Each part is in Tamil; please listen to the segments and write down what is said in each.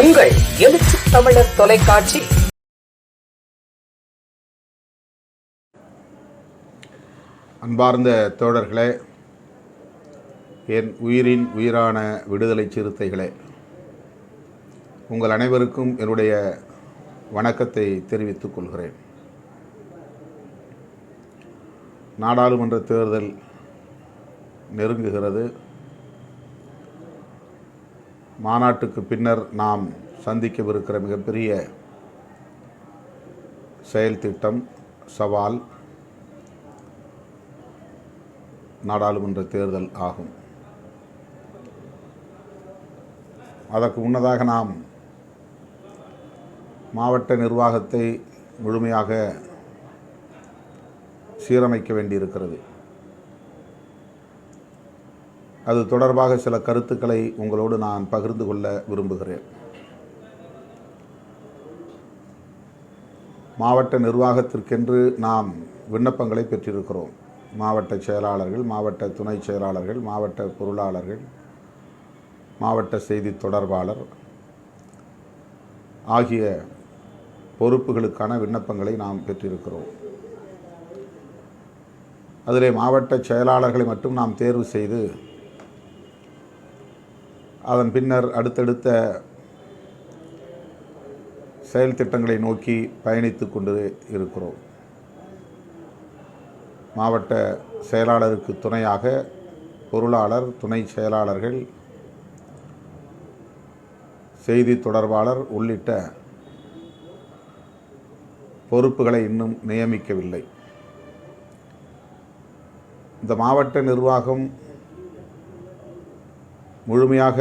உங்கள் எழுச்சி தமிழர் தொலைக்காட்சி. அன்பார்ந்த தோழர்களே என் உயிரின் உயிரான விடுதலை சிறுத்தைகளே உங்கள் அனைவருக்கும் என்னுடைய வணக்கத்தை தெரிவித்துக் கொள்கிறேன். நாடாளுமன்ற தேர்தல் நெருங்குகிறது. மாநாட்டுக்கு பின்னர் நாம் சந்திக்கவிருக்கிற மிகப்பெரிய செயல் திட்டம் சவால் நாடாளுமன்ற தேர்தல் ஆகும். அதற்கு முன்னதாக நாம் மாவட்ட நிர்வாகத்தை முழுமையாக சீரமைக்க வேண்டியிருக்கிறது. அது தொடர்பாக சில கருத்துக்களை உங்களோடு நான் பகிர்ந்து கொள்ள விரும்புகிறேன். மாவட்ட நிர்வாகத்திற்கென்று நாம் விண்ணப்பங்களை பெற்றிருக்கிறோம். மாவட்ட செயலாளர்கள் மாவட்ட துணை செயலாளர்கள் மாவட்ட பொருளாளர்கள் மாவட்ட செய்தி தொடர்பாளர் ஆகிய பொறுப்புகளுக்கான விண்ணப்பங்களை நாம் பெற்றிருக்கிறோம். அதிலே மாவட்ட செயலாளர்களை மட்டும் நாம் தேர்வு செய்து அதன் பின்னர் அடுத்தடுத்த செயல் திட்டங்களை நோக்கி பயணித்து கொண்டு இருக்கிறோம். மாவட்ட செயலாளருக்கு துணையாக பொருளாளர் துணை செயலாளர்கள் செய்தி தொடர்பாளர் உள்ளிட்ட பொறுப்புகளை இன்னும் நியமிக்கவில்லை. இந்த மாவட்ட நிர்வாகம் முழுமையாக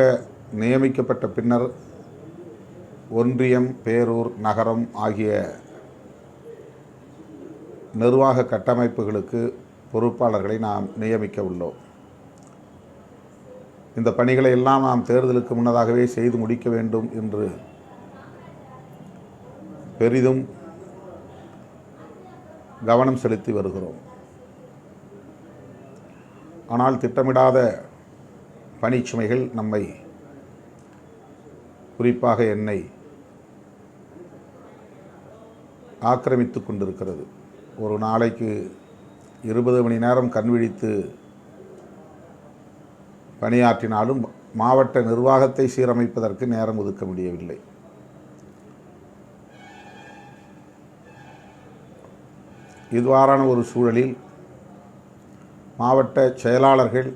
நியமிக்கப்பட்ட பின்னர் ஒன்றியம் பேரூர் நகரம் ஆகிய நிர்வாக கட்டமைப்புகளுக்கு பொறுப்பாளர்களை நாம் நியமிக்க உள்ளோம். இந்த பணிகளை எல்லாம் நாம் தேர்தலுக்கு முன்னதாகவே செய்து முடிக்க வேண்டும் என்று பெரிதும் கவனம் செலுத்தி வருகிறோம். ஆனால் திட்டமிடாத பணிச்சுமைகள் நம்மை குறிப்பாக என்னை ஆக்கிரமித்து கொண்டிருக்கிறது. ஒரு நாளைக்கு இருபது மணி நேரம் கண் விழித்து பணியாற்றினாலும் மாவட்ட நிர்வாகத்தை சீரமைப்பதற்கு நேரம் ஒதுக்க முடியவில்லை. இவ்வாறான ஒரு சூழலில் மாவட்ட செயலாளர்கள்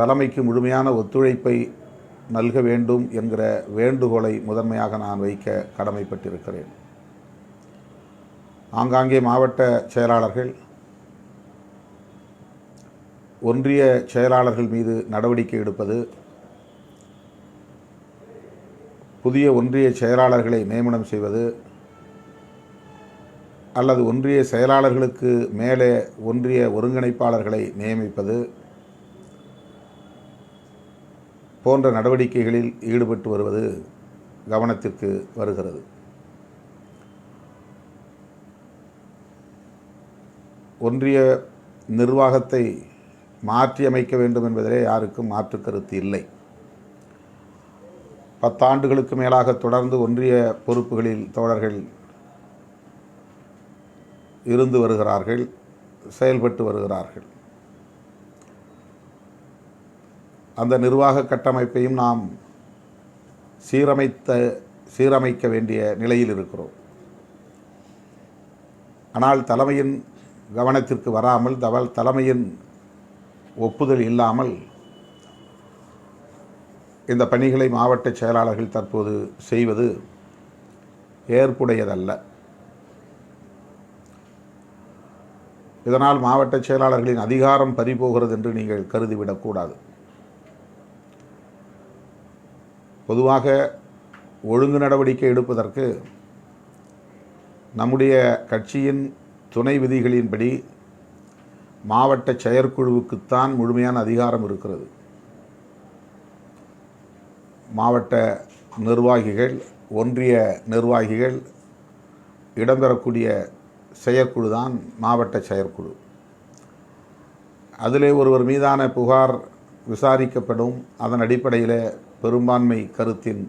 தலைமைக்கு முழுமையான ஒத்துழைப்பை நல்க வேண்டும் என்கிற வேண்டுகோளை முதன்மையாக நான் வைக்க கடமைப்பட்டிருக்கிறேன். ஆங்காங்கே மாவட்ட செயலாளர்கள் ஒன்றிய செயலாளர்கள் மீது நடவடிக்கை எடுப்பது புதிய ஒன்றிய செயலாளர்களை நியமனம் செய்வது அல்லது ஒன்றிய செயலாளர்களுக்கு மேலே ஒன்றிய ஒருங்கிணைப்பாளர்களை நியமிப்பது போன்ற நடவடிக்கைகளில் ஈடுபட்டு வருவது கவனத்திற்கு வருகிறது. ஒன்றிய நிர்வாகத்தை மாற்றியமைக்க வேண்டும் என்பதிலே யாருக்கும் மாற்று கருத்து இல்லை. பத்தாண்டுகளுக்கு மேலாக தொடர்ந்து ஒன்றிய பொறுப்புகளில் தோழர்கள் இருந்து வருகிறார்கள் செயல்பட்டு வருகிறார்கள். அந்த நிர்வாக கட்டமைப்பையும் நாம் சீரமைத்த சீரமைக்க வேண்டிய நிலையில் இருக்கிறோம். ஆனால் தலைமையின் கவனத்திற்கு வராமல் தவல் தலைமையின் ஒப்புதல் இல்லாமல் இந்த பணிகளை மாவட்ட செயலாளர்கள் தற்போது செய்வது ஏற்புடையதல்ல. இதனால் மாவட்ட செயலாளர்களின் அதிகாரம் பறிபோகிறது என்று நீங்கள் கருதிவிடக்கூடாது. பொதுவாக ஒழுங்கு நடவடிக்கை எடுப்பதற்கு நம்முடைய கட்சியின் துணை விதிகளின்படி மாவட்ட செயற்குழுவுக்குத்தான் முழுமையான அதிகாரம் இருக்கிறது. மாவட்ட நிர்வாகிகள் ஒன்றிய நிர்வாகிகள் இடம்பெறக்கூடிய செயற்குழு தான் மாவட்ட செயற்குழு. அதிலே ஒருவர் மீதான புகார் விசாரிக்கப்படும் அதன் அடிப்படையில் பெரும்பான்மை கருத்தின்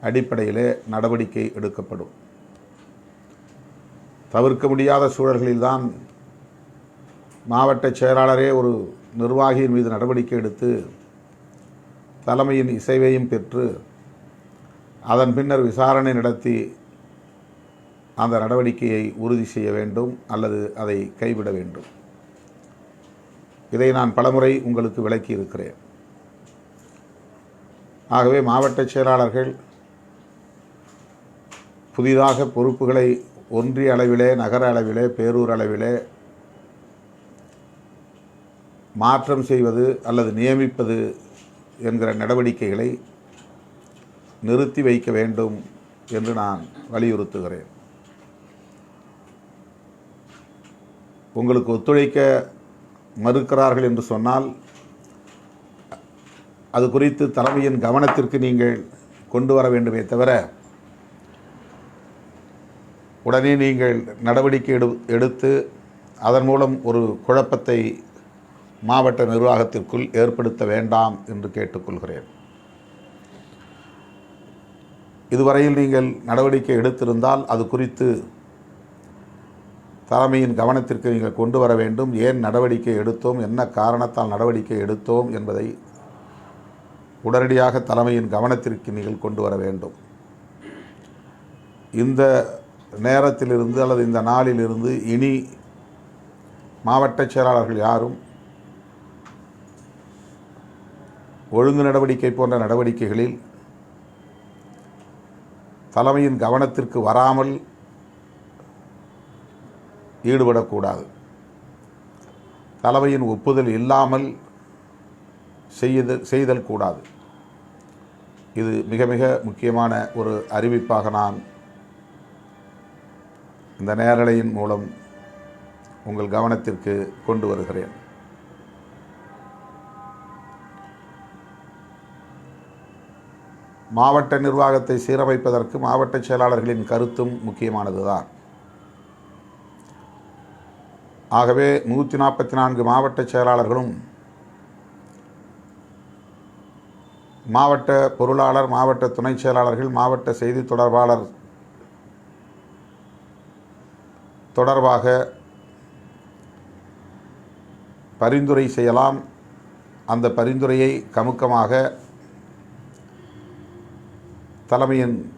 அடிப்படையிலே நடவடிக்கை எடுக்கப்படும். தவிர்க்க முடியாத சூழல்களில்தான் மாவட்ட செயலாளரே ஒரு நிர்வாகியின் மீது நடவடிக்கை எடுத்து தலைமையின் இசைவையும் பெற்று அதன் பின்னர் விசாரணை நடத்தி அந்த நடவடிக்கையை உறுதி செய்ய வேண்டும் அல்லது அதை கைவிட வேண்டும். இதை நான் பலமுறை உங்களுக்கு விளக்கி இருக்கிறேன் ஆகவே மாவட்ட செயலாளர்கள் புதிதாக பொறுப்புகளை ஒன்றிய அளவிலே நகர அளவிலே பேரூர் அளவிலே மாற்றம் செய்வது அல்லது நியமிப்பது என்கிற நடவடிக்கைகளை நிறுத்தி வைக்க வேண்டும் என்று நான் வலியுறுத்துகிறேன். உங்களுக்கு ஒத்துழைக்க மறுக்கிறார்கள் என்று சொன்னால் அது குறித்து தலைமையின் கவனத்திற்கு நீங்கள் கொண்டு வர வேண்டுமே தவிர உடனே நீங்கள் நடவடிக்கை எடு எடுத்து அதன் மூலம் ஒரு குழப்பத்தை மாவட்ட நிர்வாகத்திற்குள் ஏற்படுத்த வேண்டாம் என்று கேட்டுக்கொள்கிறேன். இதுவரையில் நீங்கள் நடவடிக்கை எடுத்திருந்தால் அது குறித்து தலைமையின் கவனத்திற்கு நீங்கள் கொண்டு வர வேண்டும். ஏன் நடவடிக்கை எடுத்தோம்? என்ன காரணத்தால் நடவடிக்கை எடுத்தோம் என்பதை உடனடியாக தலைமையின் கவனத்திற்கு நீங்கள் கொண்டு வர வேண்டும். இந்த நேரத்திலிருந்து அல்லது இந்த நாளிலிருந்து இனி மாவட்ட செயலாளர்கள் யாரும் ஒழுங்கு நடவடிக்கை போன்ற நடவடிக்கைகளில் தலைமையின் கவனத்திற்கு வராமல் ஈடுபடக்கூடாது. தலைமையின் ஒப்புதல் இல்லாமல் செய்தல் செய்தல் கூடாது. இது மிக மிக முக்கியமான ஒரு அறிவிப்பாக நான் இந்த நேரலையின் மூலம் உங்கள் கவனத்திற்கு கொண்டு வருகிறேன். மாவட்ட நிர்வாகத்தை சீரமைப்பதற்கு மாவட்ட செயலாளர்களின் கருத்தும் முக்கியமானதுதான். ஆகவே நூற்றி நாற்பத்தி நான்கு மாவட்ட செயலாளர்களும் மாவட்ட பொருளாளர் மாவட்ட துணைச் செயலாளர்கள் மாவட்ட செய்தி தொடர்பாளர் தொடர்பாக பரிந்துரை செய்யலாம். அந்த பரிந்துரையை கமுக்கமாக தலைமையின்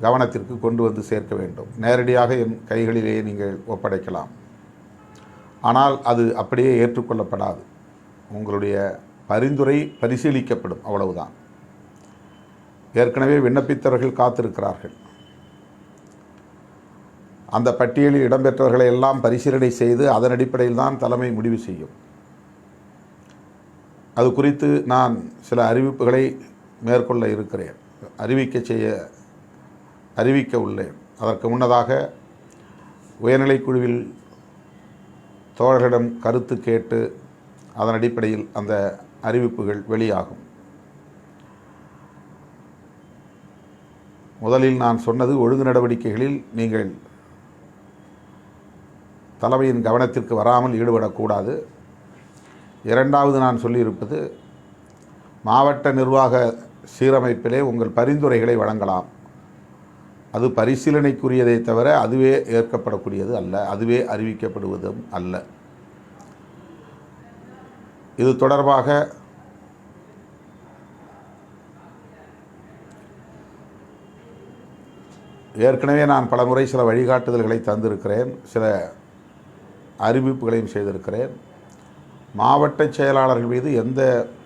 கவனத்திற்கு கொண்டு வந்து சேர்க்க வேண்டும். நேரடியாக என் கைகளிலேயே நீங்கள் ஒப்படைக்கலாம். ஆனால் அது அப்படியே ஏற்றுக்கொள்ளப்படாது. உங்களுடைய பரிந்துரை பரிசீலிக்கப்படும். அவ்வளவுதான். ஏற்கனவே விண்ணப்பித்தவர்கள் காத்திருக்கிறார்கள். அந்த பட்டியலில் இடம்பெற்றவர்களை எல்லாம் பரிசீலனை செய்து அதன் அடிப்படையில் தான் தலைமை முடிவு செய்யும். அது குறித்து நான் சில அறிவிப்புகளை மேற்கொள்ள இருக்கிறேன். அறிவிக்க செய்ய அறிவிக்க உள்ளேன். அதற்கு முன்னதாக உயர்நிலைக் குழுவில் தோழர்களிடம் கருத்து கேட்டு அதன் அடிப்படையில் அந்த அறிவிப்புகள் வெளியாகும். முதலில் நான் சொன்னது ஒழுங்கு நடவடிக்கைகளில் நீங்கள் தலைமையின் கவனத்திற்கு வராமல் ஈடுபடக்கூடாது. இரண்டாவது நான் சொல்லியிருப்பது மாவட்ட நிர்வாக சீரமைப்பிலே உங்கள் பரிந்துரைகளை வழங்கலாம். அது பரிசீலனைக்குரியதை தவிர அதுவே ஏற்கப்படக்கூடியது அல்ல அதுவே அறிவிக்கப்படுவதும் அல்ல. இது தொடர்பாக ஏற்கனவே நான் பலமுறை சில வழிகாட்டுதல்களை தந்திருக்கிறேன் சில அறிவிப்புகளையும் செய்திருக்கிறேன். மாவட்ட செயலாளர்கள் மீது எந்த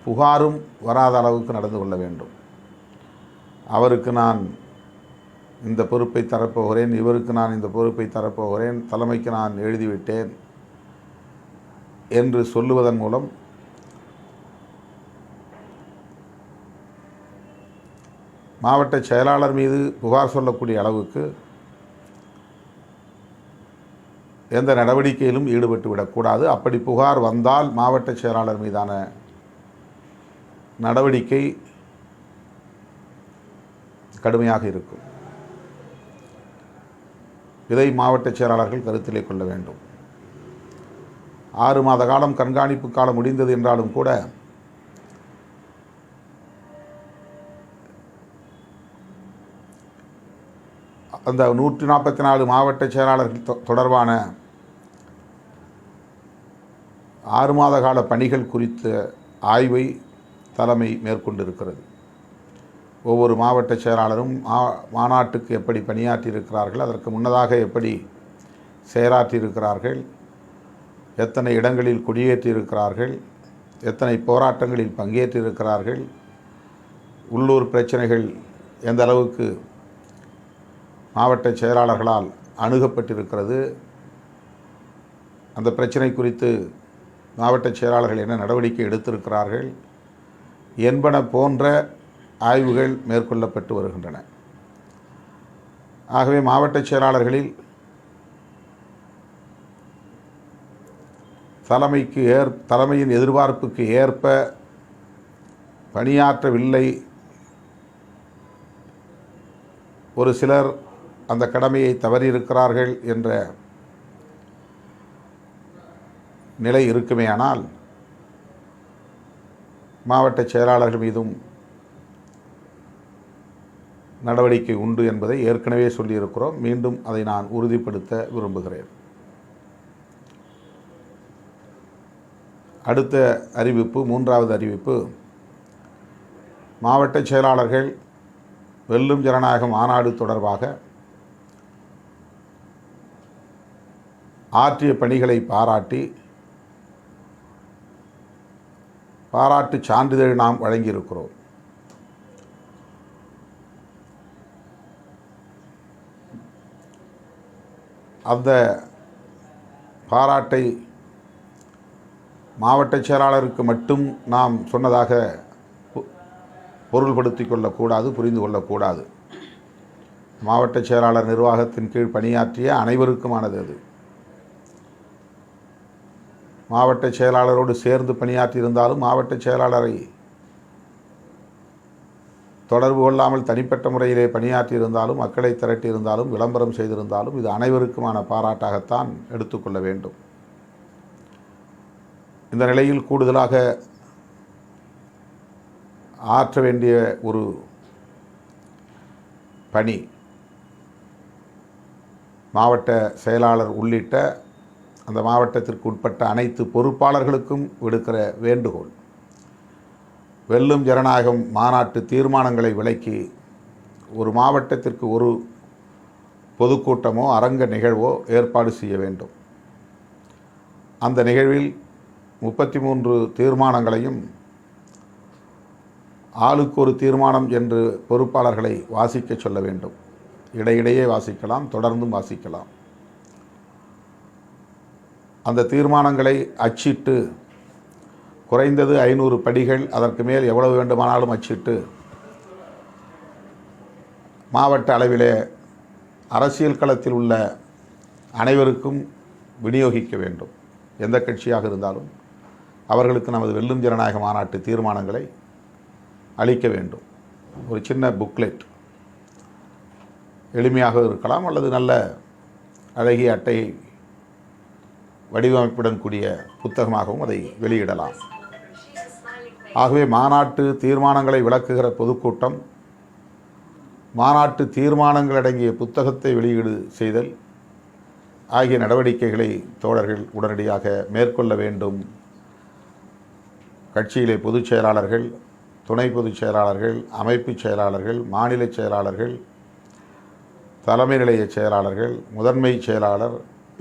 புகாரும் வராத அளவுக்கு நடந்து கொள்ள வேண்டும். அவருக்கு நான் இந்த பொறுப்பை தரப்போகிறேன் இவருக்கு நான் இந்த பொறுப்பை தரப்போகிறேன் தலைமைக்கு நான் எழுதிவிட்டேன் என்று சொல்லுவதன் மூலம் மாவட்ட செயலாளர் மீது புகார் சொல்லக்கூடிய அளவுக்கு எந்த நடவடிக்கையிலும் ஈடுபட்டு விடக்கூடாது. அப்படி புகார் வந்தால் மாவட்ட செயலாளர் மீதான நடவடிக்கை கடுமையாக இருக்கும். இதை மாவட்ட செயலாளர்கள் கருத்திலே கொள்ள வேண்டும். ஆறு மாத காலம் கண்காணிப்பு காலம் முடிந்தது என்றாலும் கூட அந்த நூற்றி நாற்பத்தி நாலு மாவட்ட செயலாளர்கள் தொ- தொடர்பான ஆறு மாத கால பணிகள் குறித்த ஆய்வை தலைமை மேற்கொண்டிருக்கிறது. ஒவ்வொரு மாவட்ட செயலாளரும் மா மாநாட்டுக்கு எப்படி பணியாற்றியிருக்கிறார்கள் அதற்கு முன்னதாக எப்படி செயலாற்றியிருக்கிறார்கள் எத்தனை இடங்களில் குடியேற்றியிருக்கிறார்கள் எத்தனை போராட்டங்களில் பங்கேற்றிருக்கிறார்கள் உள்ளூர் பிரச்சனைகள் எந்த அளவுக்கு மாவட்ட செயலாளர்களால் அணுகப்பட்டிருக்கிறது. அந்த பிரச்சனை குறித்து மாவட்ட செயலாளர்கள் என்ன நடவடிக்கை எடுத்திருக்கிறார்கள் என்பன போன்ற ஆய்வுகள் மேற்கொள்ளப்பட்டு வருகின்றன. ஆகவே மாவட்ட செயலாளர்களில் தலைமைக்கு ஏற் தலைமையின் எதிர்பார்ப்புக்கு ஏற்ப பணியாற்றவில்லை. ஒரு சிலர் அந்த கடமையை தவறியிருக்கிறார்கள் என்ற நிலை இருக்குமேயானால் மாவட்ட செயலாளர்கள் மீதும் நடவடிக்கை உண்டு என்பதை ஏற்கனவே சொல்லியிருக்கிறோம். மீண்டும் அதை நான் உறுதிப்படுத்த விரும்புகிறேன். அடுத்த அறிவிப்பு மூன்றாவது அறிவிப்பு. மாவட்ட செயலாளர்கள் வெல்லும் ஜனநாயக மாநாடு தொடர்பாக ஆற்றிய பணிகளை பாராட்டி பாராட்டு சான்றிதழ் நாம் வழங்கியிருக்கிறோம். அந்த பாராட்டை மாவட்ட செயலாளருக்கு மட்டும் நாம் சொன்னதாக பொ- கொள்ளக்கூடாது புரிந்து கொள்ளக்கூடாது. மாவட்ட செயலாளர் நிர்வாகத்தின் கீழ் பணியாற்றிய அனைவருக்குமானது அது. மாவட்ட செயலாளரோடு சேர்ந்து பணியாற்றியிருந்தாலும் மாவட்ட செயலாளரை தொடர்பு கொள்ளாமல் தனிப்பட்ட முறையிலே பணியாற்றியிருந்தாலும் மக்களை திரட்டியிருந்தாலும் விளம்பரம் செய்திருந்தாலும் இது அனைவருக்குமான பாராட்டாகத்தான் எடுத்துக்கொள்ள வேண்டும். இந்த நிலையில் கூடுதலாக ஆற்ற வேண்டிய ஒரு பணி மாவட்ட செயலாளர் உள்ளிட்ட அந்த மாவட்டத்திற்கு உட்பட்ட அனைத்து பொறுப்பாளர்களுக்கும் விடுக்கிற வேண்டுகோள். வெல்லும் ஜனநாயகம் மாநாட்டு தீர்மானங்களை விலக்கி ஒரு மாவட்டத்திற்கு ஒரு பொதுக்கூட்டமோ அரங்க நிகழ்வோ ஏற்பாடு செய்ய வேண்டும். அந்த நிகழ்வில் முப்பத்தி மூன்று தீர்மானங்களையும் ஆளுக்கு ஒரு தீர்மானம் என்று பொறுப்பாளர்களை வாசிக்க சொல்ல வேண்டும். இடையிடையே வாசிக்கலாம் தொடர்ந்தும் வாசிக்கலாம். அந்த தீர்மானங்களை அச்சிட்டு குறைந்தது ஐநூறு படிகள் அதற்கு மேல் எவ்வளவு வேண்டுமானாலும் அச்சிட்டு மாவட்ட அளவிலே அரசியல் களத்தில் உள்ள அனைவருக்கும் விநியோகிக்க வேண்டும். எந்த கட்சியாக இருந்தாலும் அவர்களுக்கு நமது வெல்லும் ஜனநாயக மாநாட்டு தீர்மானங்களை அளிக்க வேண்டும். ஒரு சின்ன புக்லெட் எளிமையாக இருக்கலாம் அல்லது நல்ல அழகிய அட்டை வடிவமைப்புடன் கூடிய புத்தகமாகவும் அதை வெளியிடலாம். ஆகவே மாநாட்டு தீர்மானங்களை விளக்குகிற பொதுக்கூட்டம் மாநாட்டு தீர்மானங்கள் அடங்கிய புத்தகத்தை வெளியீடு செய்தல் ஆகிய நடவடிக்கைகளை தோழர்கள் உடனடியாக மேற்கொள்ள வேண்டும். கட்சியிலே பொதுச் செயலாளர்கள் துணை பொதுச் செயலாளர்கள் அமைப்புச் செயலாளர்கள் மாநில செயலாளர்கள் தலைமை நிலைய செயலாளர்கள் முதன்மை செயலாளர்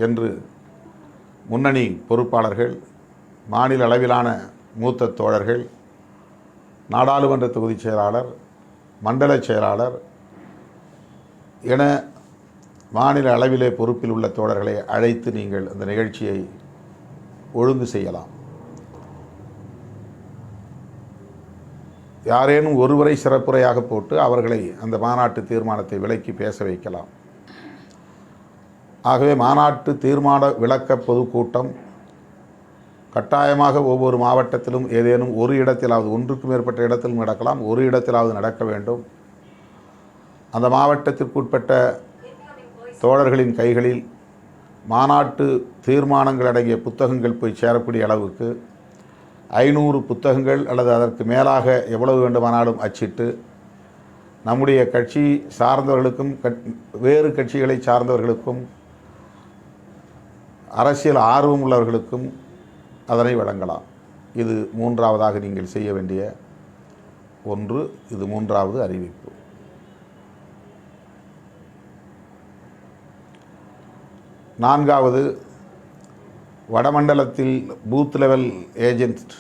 என்று முன்னணி பொறுப்பாளர்கள் மாநில அளவிலான மூத்த தோழர்கள் நாடாளுமன்ற தொகுதிச் செயலாளர் மண்டல செயலாளர் என மாநில அளவிலே பொறுப்பில் உள்ள தோழர்களை அழைத்து நீங்கள் அந்த நிகழ்ச்சியை ஒழுங்கு செய்யலாம். யாரேனும் ஒருவரை சிறப்புரையாக போட்டு அவர்களை அந்த மாநாட்டு தீர்மானத்தை விலக்கி பேச வைக்கலாம். ஆகவே மாநாட்டு தீர்மான விளக்க பொதுக்கூட்டம் கட்டாயமாக ஒவ்வொரு மாவட்டத்திலும் ஏதேனும் ஒரு இடத்திலாவது ஒன்றுக்கு மேற்பட்ட இடத்திலும் நடக்கலாம் ஒரு இடத்திலாவது நடக்க வேண்டும். அந்த மாவட்டத்திற்குட்பட்ட தோழர்களின் கைகளில் மாநாட்டு தீர்மானங்கள் அடங்கிய புத்தகங்கள் போய் சேரக்கூடிய அளவுக்கு ஐநூறு புத்தகங்கள் அல்லது அதற்கு மேலாக எவ்வளவு வேண்டுமானாலும் அச்சிட்டு நம்முடைய கட்சி சார்ந்தவர்களுக்கும் கட்- வேறு கட்சிகளை சார்ந்தவர்களுக்கும் அரசியல் ஆர்வம் உள்ளவர்களுக்கும் அதனை வழங்கலாம். இது மூன்றாவதாக நீங்கள் செய்ய வேண்டிய ஒன்று இது மூன்றாவது அறிவிப்பு. நான்காவது வடமண்டலத்தில் பூத் லெவல் ஏஜென்ட்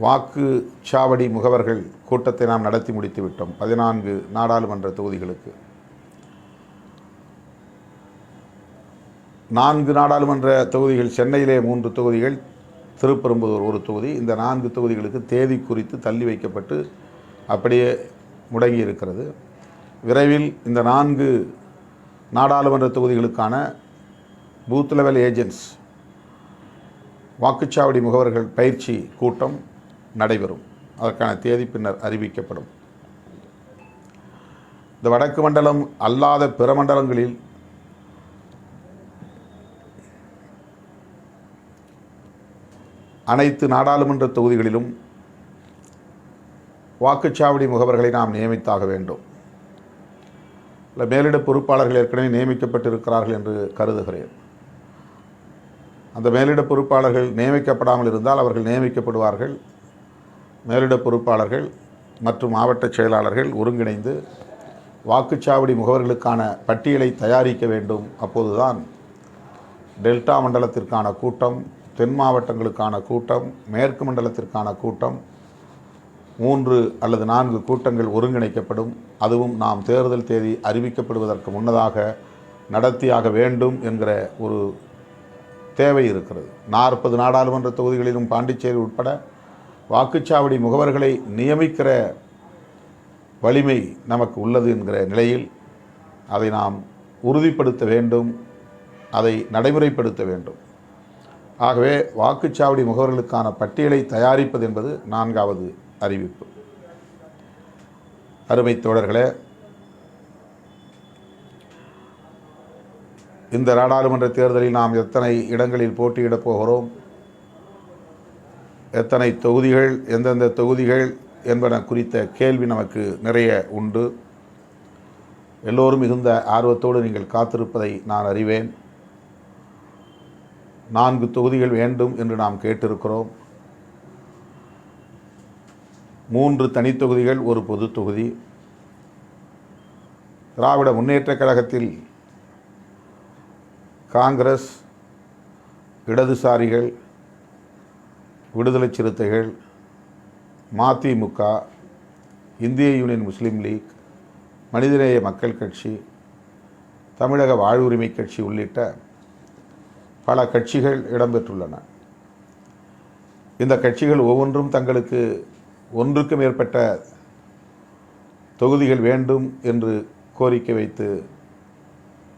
வாக்குச்சாவடி முகவர்கள் கூட்டத்தை நாம் நடத்தி முடித்து விட்டோம் பதினான்கு நாடாளுமன்ற தொகுதிகளுக்கு. நான்கு நாடாளுமன்ற தொகுதிகள் சென்னையிலே மூன்று தொகுதிகள் திருப்பெரும்புதூர் ஒரு தொகுதி. இந்த நான்கு தொகுதிகளுக்கு தேதி குறித்து தள்ளி வைக்கப்பட்டு அப்படியே முடங்கி இருக்கிறது. விரைவில் இந்த நான்கு நாடாளுமன்ற தொகுதிகளுக்கான பூத் லெவல் ஏஜென்ட்ஸ் வாக்குச்சாவடி முகவர்கள் பயிற்சி கூட்டம் நடைபெறும். அதற்கான தேதி பின்னர் அறிவிக்கப்படும். இந்த வடக்கு மண்டலம் அல்லாத பிற மண்டலங்களில் அனைத்து நாடாளுமன்ற தொகுதிகளிலும் வாக்குச்சாவடி முகவர்களை நாம் நியமித்தாக வேண்டும். இல்லை மேலிட பொறுப்பாளர்கள் ஏற்கனவே நியமிக்கப்பட்டிருக்கிறார்கள் என்று கருதுகிறேன். அந்த மேலிட பொறுப்பாளர்கள் நியமிக்கப்படாமல் இருந்தால் அவர்கள் நியமிக்கப்படுவார்கள். மேலிட பொறுப்பாளர்கள் மற்றும் மாவட்ட செயலாளர்கள் ஒருங்கிணைந்து வாக்குச்சாவடி முகவர்களுக்கான பட்டியலை தயாரிக்க வேண்டும். அப்போதுதான் டெல்டா மண்டலத்திற்கான கூட்டம் தென் மாவட்டங்களுக்கான கூட்டம் மேற்கு மண்டலத்திற்கான கூட்டம் மூன்று அல்லது நான்கு கூட்டங்கள் ஒருங்கிணைக்கப்படும். அதுவும் நாம் தேர்தல் தேதி அறிவிக்கப்படுவதற்கு முன்னதாக நடத்தியாக வேண்டும் என்கிற ஒரு தேவை இருக்கிறது. நாற்பது நாடாளுமன்ற தொகுதிகளிலும் பாண்டிச்சேரி உட்பட வாக்குச்சாவடி முகவர்களை நியமிக்கிற வலிமை நமக்கு உள்ளது என்கிற நிலையில் அதை நாம் உறுதிப்படுத்த வேண்டும் அதை நடைமுறைப்படுத்த வேண்டும். ஆகவே வாக்குச்சாவடி முகவர்களுக்கான பட்டியலை தயாரிப்பது என்பது நான்காவது அறிவிப்பு. அருமை தோழர்களே இந்த நாடாளுமன்ற தேர்தலில் நாம் எத்தனை இடங்களில் போட்டியிடப் போகிறோம்? எத்தனை தொகுதிகள் எந்தெந்த தொகுதிகள் என்பன குறித்த கேள்வி நமக்கு நிறைய உண்டு. எல்லோரும் மிகுந்த ஆர்வத்தோடு நீங்கள் காத்திருப்பதை நான் அறிவேன். நான்கு தொகுதிகள் வேண்டும் என்று நாம் கேட்டிருக்கிறோம். மூன்று தனித்தொகுதிகள் ஒரு பொது தொகுதி. திராவிட முன்னேற்றக் கழகத்தில் காங்கிரஸ் இடதுசாரிகள் விடுதலை சிறுத்தைகள் மதிமுக இந்திய யூனியன் முஸ்லீம் லீக் மனிதநேய மக்கள் கட்சி தமிழக வாழ்வுரிமை கட்சி உள்ளிட்ட பல கட்சிகள் இடம்பெற்றுள்ளன. இந்த கட்சிகள் ஒவ்வொன்றும் தங்களுக்கு ஒன்றுக்கு மேற்பட்ட தொகுதிகள் வேண்டும் என்று கோரிக்கை வைத்து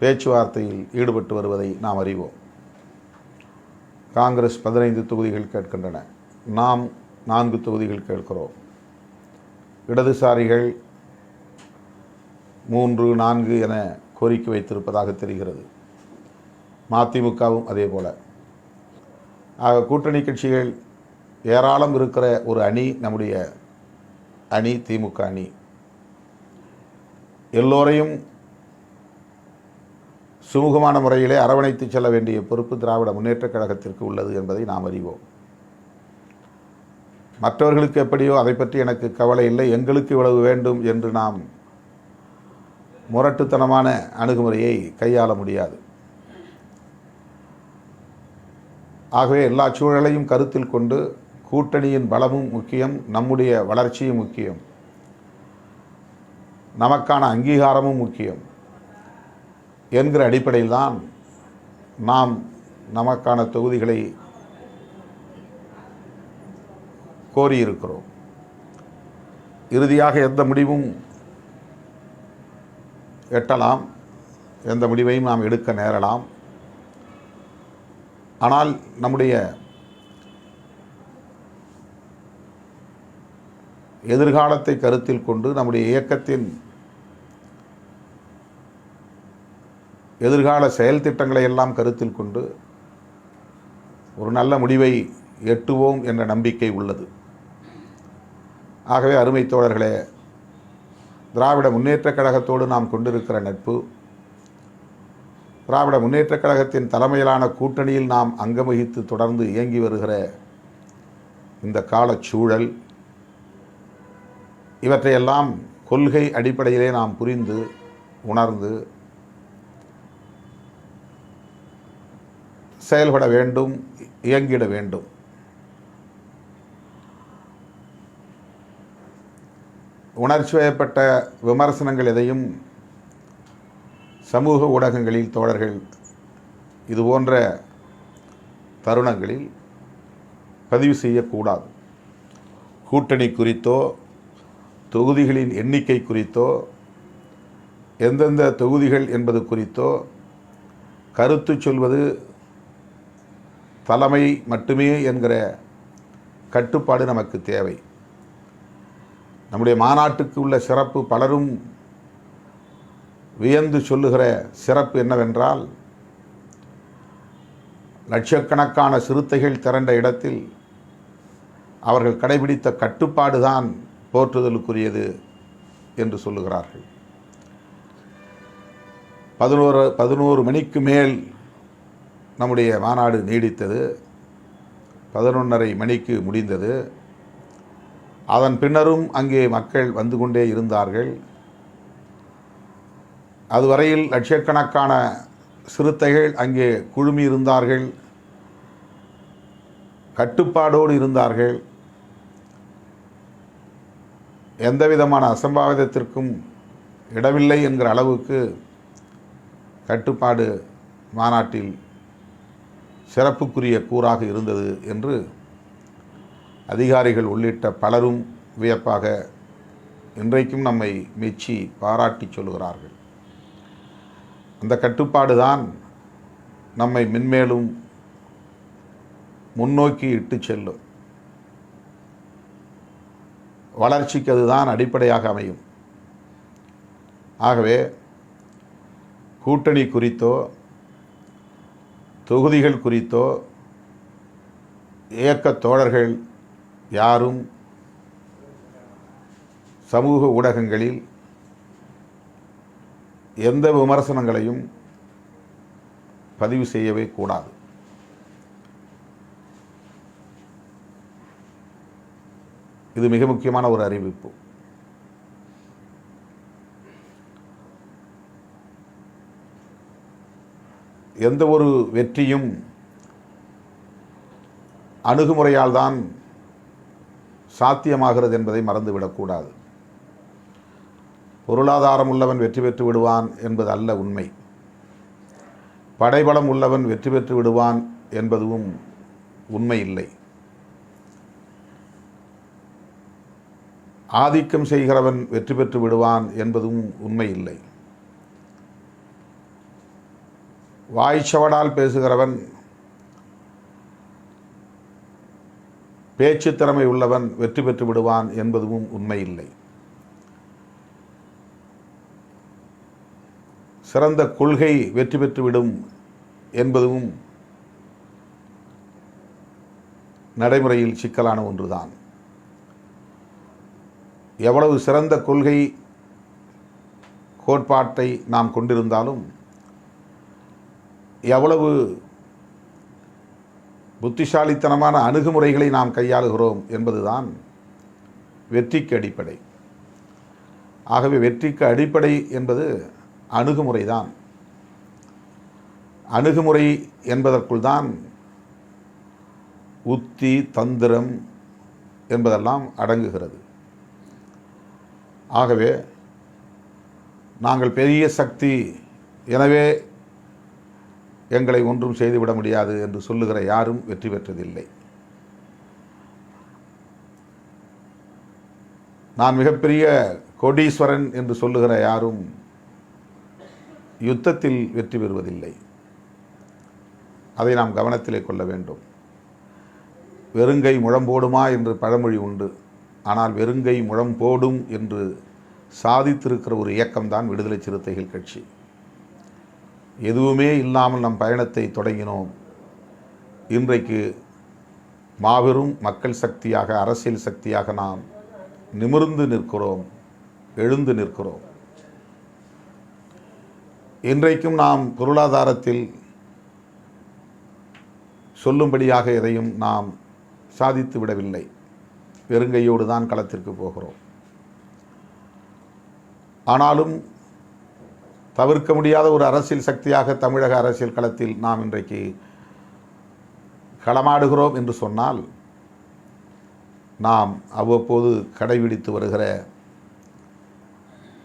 பேச்சுவார்த்தையில் ஈடுபட்டு வருவதை நாம் அறிவோம். காங்கிரஸ் பதினைந்து தொகுதிகள் கேட்கின்றன. நாம் நான்கு தொகுதிகள் கேட்கிறோம். இடதுசாரிகள் மூன்று நான்கு என கோரிக்கை வைத்திருப்பதாக தெரிகிறது. மதிமுகவும் அதே போல். ஆக கூட்டணி கட்சிகள் ஏராளம் இருக்கிற ஒரு அணி நம்முடைய அணி திமுக அணி. எல்லோரையும் சுமூகமான முறையிலே அரவணைத்து செல்ல வேண்டிய பொறுப்பு திராவிட முன்னேற்றக் கழகத்திற்கு உள்ளது என்பதை நாம் அறிவோம். மற்றவர்களுக்கு எப்படியோ அதை பற்றி எனக்கு கவலை இல்லை. எங்களுக்கு இவ்வளவு வேண்டும் என்று நாம் முரட்டுத்தனமான அணுகுமுறையை கையாள முடியாது. ஆகவே எல்லா சூழலையும் கருத்தில் கொண்டு கூட்டணியின் பலமும் முக்கியம் நம்முடைய வளர்ச்சியும் முக்கியம். நமக்கான அங்கீகாரமும் முக்கியம். என்கிற அடிப்படையில் தான் நாம் நமக்கான தொகுதிகளை கோரியிருக்கிறோம். இறுதியாக எந்த முடிவும் எட்டலாம் எந்த முடிவையும் நாம் எடுக்க நேரலாம். ஆனால் நம்முடைய எதிர்காலத்தை கருத்தில் கொண்டு நம்முடைய இயக்கத்தின் எதிர்கால செயல் திட்டங்களை எல்லாம் கருத்தில் கொண்டு ஒரு நல்ல முடிவை எட்டுவோம் என்ற நம்பிக்கை உள்ளது. ஆகவே அருமை தோழர்களே திராவிட முன்னேற்றக் கழகத்தோடு நாம் கொண்டிருக்கிற நட்பு திராவிட முன்னேற்றக் கழகத்தின் தலைமையிலான கூட்டணியில் நாம் அங்கம் வகித்து தொடர்ந்து இயங்கி வருகிற இந்த காலச்சூழல் இவற்றையெல்லாம் கொள்கை அடிப்படையிலே நாம் புரிந்து உணர்ந்து செயல்பட வேண்டும் இயங்கிட வேண்டும். உணர்ச்சி வயப்பட்ட விமர்சனங்கள் எதையும் சமூக ஊடகங்களில் தோழர்கள் இது போன்ற தருணங்களில் பதிவு செய்யக்கூடாது. கூட்டணி குறித்தோ தொகுதிகளின் எண்ணிக்கை குறித்தோ எந்தெந்த தொகுதிகள் என்பது குறித்தோ கருத்து சொல்வது தலைமை மட்டுமே என்கிற கட்டுப்பாடு நமக்கு தேவை. நம்முடைய மாநாட்டுக்கு உள்ள சிறப்பு பலரும் வியந்து சொல்லுகிற சிறப்பு என்னவென்றால் லட்சக்கணக்கான சிறுத்தைகள் திரண்ட இடத்தில் அவர்கள் கடைபிடித்த கட்டுப்பாடுதான் போற்றுதலுக்குரியது என்று சொல்லுகிறார்கள். பதினோரு பதினோரு மணிக்கு மேல் நம்முடைய மாநாடு நீடித்தது. பதினொன்றரை மணிக்கு முடிந்தது. அதன் பின்னரும் அங்கே மக்கள் வந்து கொண்டே இருந்தார்கள். அதுவரையில் லட்சக்கணக்கான சிறுத்தைகள் அங்கே குழுமி இருந்தார்கள் கட்டுப்பாடோடு இருந்தார்கள். எந்த விதமான அசம்பாவிதத்திற்கும் இடமில்லை என்கிற அளவுக்கு கட்டுப்பாடு மாநாட்டில் சிறப்புக்குரிய கூறாக இருந்தது என்று அதிகாரிகள் உள்ளிட்ட பலரும் வியப்பாக இன்றைக்கும் நம்மை மெச்சி பாராட்டி சொல்கிறார்கள் அந்த கட்டுப்பாடு தான் நம்மை மென்மேலும் முன்னோக்கி இட்டு செல்லும். வளர்ச்சிக்கு அதுதான் அடிப்படையாக அமையும். ஆகவே கூட்டணி குறித்தோ தொகுதிகள் குறித்தோ இயக்க தோழர்கள் யாரும் சமூக ஊடகங்களில் எந்த விமர்சனங்களையும் பதிவு செய்யவே கூடாது. இது மிக முக்கியமான ஒரு அறிவிப்பு. எந்த ஒரு வெற்றியும் அணுகுமுறையால் தான் சாத்தியமாகிறது என்பதை மறந்துவிடக்கூடாது. பொருளாதாரம் உள்ளவன் வெற்றி பெற்று விடுவான் என்பது அல்ல உண்மை. படைபலம் உள்ளவன் வெற்றி பெற்று விடுவான் என்பதும் உண்மை இல்லை ஆதிக்கம் செய்கிறவன் வெற்றி பெற்று விடுவான் என்பதும் உண்மை இல்லை வாய்ச்சவடால் பேசுகிறவன் பேச்சு திறமை உள்ளவன் வெற்றி பெற்று விடுவான் என்பதும் உண்மை இல்லை சிறந்த கொள்கை வெற்றி பெற்றுவிடும் என்பதும் நடைமுறையில் சிக்கலான ஒன்றுதான். எவ்வளவு சிறந்த கொள்கை கோட்பாட்டை நாம் கொண்டிருந்தாலும் எவ்வளவு புத்திசாலித்தனமான அணுகுமுறைகளை நாம் கையாளுகிறோம் என்பதுதான் வெற்றிக்கு அடிப்படை. ஆகவே வெற்றிக்கு அடிப்படை என்பது அணுகுமுறை தான் அணுகுமுறை என்பதற்குள் தான் உத்தி தந்திரம் என்பதெல்லாம் அடங்குகிறது. ஆகவே நாங்கள் பெரிய சக்தி எனவே எங்களை ஒன்றும் செய்துவிட முடியாது என்று சொல்லுகிற யாரும் வெற்றி பெற்றதில்லை. நான் மிகப்பெரிய கோடீஸ்வரன் என்று சொல்லுகிற யாரும் யுத்தத்தில் வெற்றி பெறுவதில்லை. அதை நாம் கவனத்திலே கொள்ள வேண்டும். வெறுங்கை முழம்போடுமா என்று பழமொழி உண்டு. ஆனால் வெறுங்கை முழம்போடும் என்று சாதித்திருக்கிற ஒரு இயக்கம்தான் விடுதலை சிறுத்தைகள் கட்சி. எதுவுமே இல்லாமல் நம் பயணத்தை தொடங்கினோம். இன்றைக்கு மாபெரும் மக்கள் சக்தியாக அரசியல் சக்தியாக நாம் நிமிர்ந்து நிற்கிறோம் எழுந்து நிற்கிறோம். இன்றைக்கும் நாம் பொருளாதாரத்தில் சொல்லும்படியாக எதையும் நாம் சாதித்து விடவில்லை. வெறுங்கையோடு தான் களத்திற்கு போகிறோம். ஆனாலும் தவிர்க்க முடியாத ஒரு அரசியல் சக்தியாக தமிழக அரசியல் களத்தில் நாம் இன்றைக்கு களமாடுகிறோம் என்று சொன்னால் நாம் அவ்வப்போது கடைபிடித்து வருகிற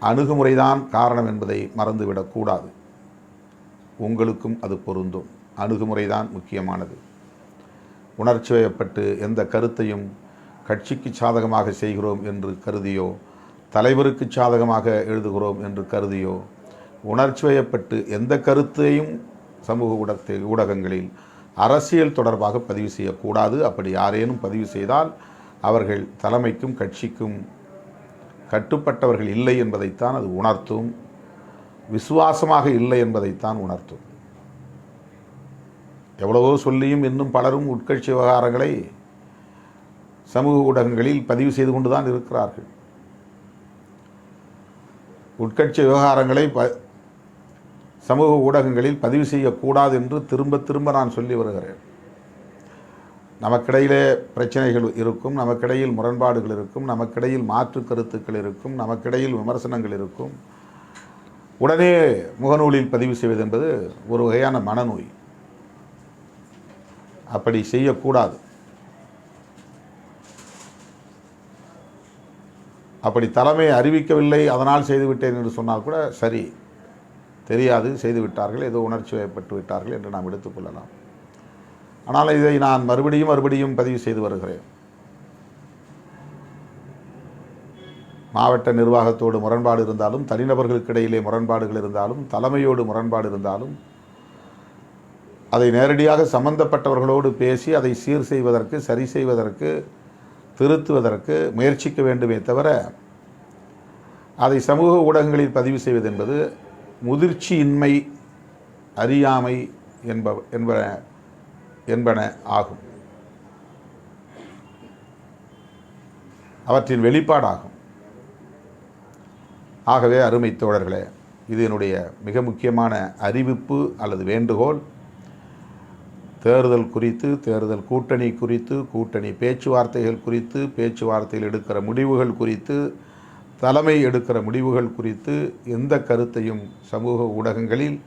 அணுகுமுறைதான் காரணம் என்பதை மறந்துவிடக்கூடாது உங்களுக்கும் அது பொருந்தும். அணுகுமுறைதான் முக்கியமானது. உணர்ச்சி வயப்பட்டு எந்த கருத்தையும் கட்சிக்கு சாதகமாக செய்கிறோம் என்று கருதியோ தலைவருக்கு சாதகமாக எழுதுகிறோம் என்று கருதியோ உணர்ச்சி வயப்பட்டு எந்த கருத்தையும் சமூக ஊடகத்தில் ஊடகங்களில் அரசியல் தொடர்பாக பதிவு செய்யக்கூடாது அப்படி யாரேனும் பதிவு செய்தால் அவர்கள் தலைமைக்கும் கட்சிக்கும் கட்டுப்பட்டவர்கள் இல்லை என்பதைத்தான் அது உணர்த்தும். விசுவாசமாக இல்லை என்பதைத்தான் உணர்த்தும். எவ்வளவோ சொல்லியும் இன்னும் பலரும் உட்கட்சி விவகாரங்களை சமூக ஊடகங்களில் பதிவு செய்து கொண்டு தான் இருக்கிறார்கள். உட்கட்சி விவகாரங்களை ப சமூக ஊடகங்களில் பதிவு செய்யக்கூடாது என்று திரும்ப திரும்ப நான் சொல்லி வருகிறேன். நமக்கிடையிலே பிரச்சனைகள் இருக்கும் நமக்கிடையில் முரண்பாடுகள் இருக்கும் நமக்கிடையில் மாற்று கருத்துக்கள் இருக்கும் நமக்கிடையில் விமர்சனங்கள் இருக்கும். உடனே முகநூலில் பதிவு செய்வது என்பது ஒரு வகையான மனநோய். அப்படி செய்யக்கூடாது. அப்படி தலைமை அறிவிக்கவில்லை அதனால் செய்துவிட்டேன் என்று சொன்னால் கூட சரி தெரியாது செய்துவிட்டார்கள் ஏதோ உணர்ச்சி வயப்பட்டு விட்டார்கள் என்று நாம் எடுத்துக்கொள்ளலாம் ஆனால் இதை நான் மறுபடியும் மறுபடியும் பதிவு செய்து வருகிறேன். மாவட்ட நிர்வாகத்தோடு முரண்பாடு இருந்தாலும் தனிநபர்களுக்கு இடையிலே முரண்பாடுகள் இருந்தாலும் தலைமையோடு முரண்பாடு இருந்தாலும் அதை நேரடியாக சம்பந்தப்பட்டவர்களோடு பேசி அதை சீர் செய்வதற்கு சரி செய்வதற்கு திருத்துவதற்கு முயற்சிக்க வேண்டுமே தவிர அதை சமூக ஊடகங்களில் பதிவு செய்வது என்பது முதிர்ச்சியின்மை அறியாமை என்ப என்ப என்பன ஆகும். அவற்றின் வெளிப்பாடாகும். ஆகவே அருமை தோழர்களே இது என்னுடைய மிக முக்கியமான அறிவிப்பு அல்லது வேண்டுகோள். தேர்தல் குறித்து தேர்தல் கூட்டணி குறித்து கூட்டணி பேச்சுவார்த்தைகள் குறித்து பேச்சுவார்த்தையில் எடுக்கிற முடிவுகள் குறித்து தலைமை எடுக்கிற முடிவுகள் குறித்து எந்த கருத்தையும் சமூக ஊடகங்களில்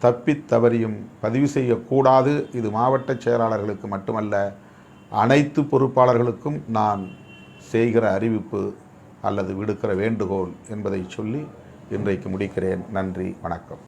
தப்பித் தவறியும் பதிவு செய்யக்கூடாது. இது மாவட்ட செயலாளர்களுக்கு மட்டுமல்ல அனைத்து பொறுப்பாளர்களுக்கும் நான் செய்கிற அறிவிப்பு அல்லது விடுக்கிற வேண்டுகோள் என்பதை சொல்லி இன்றைக்கு முடிக்கிறேன். நன்றி வணக்கம்.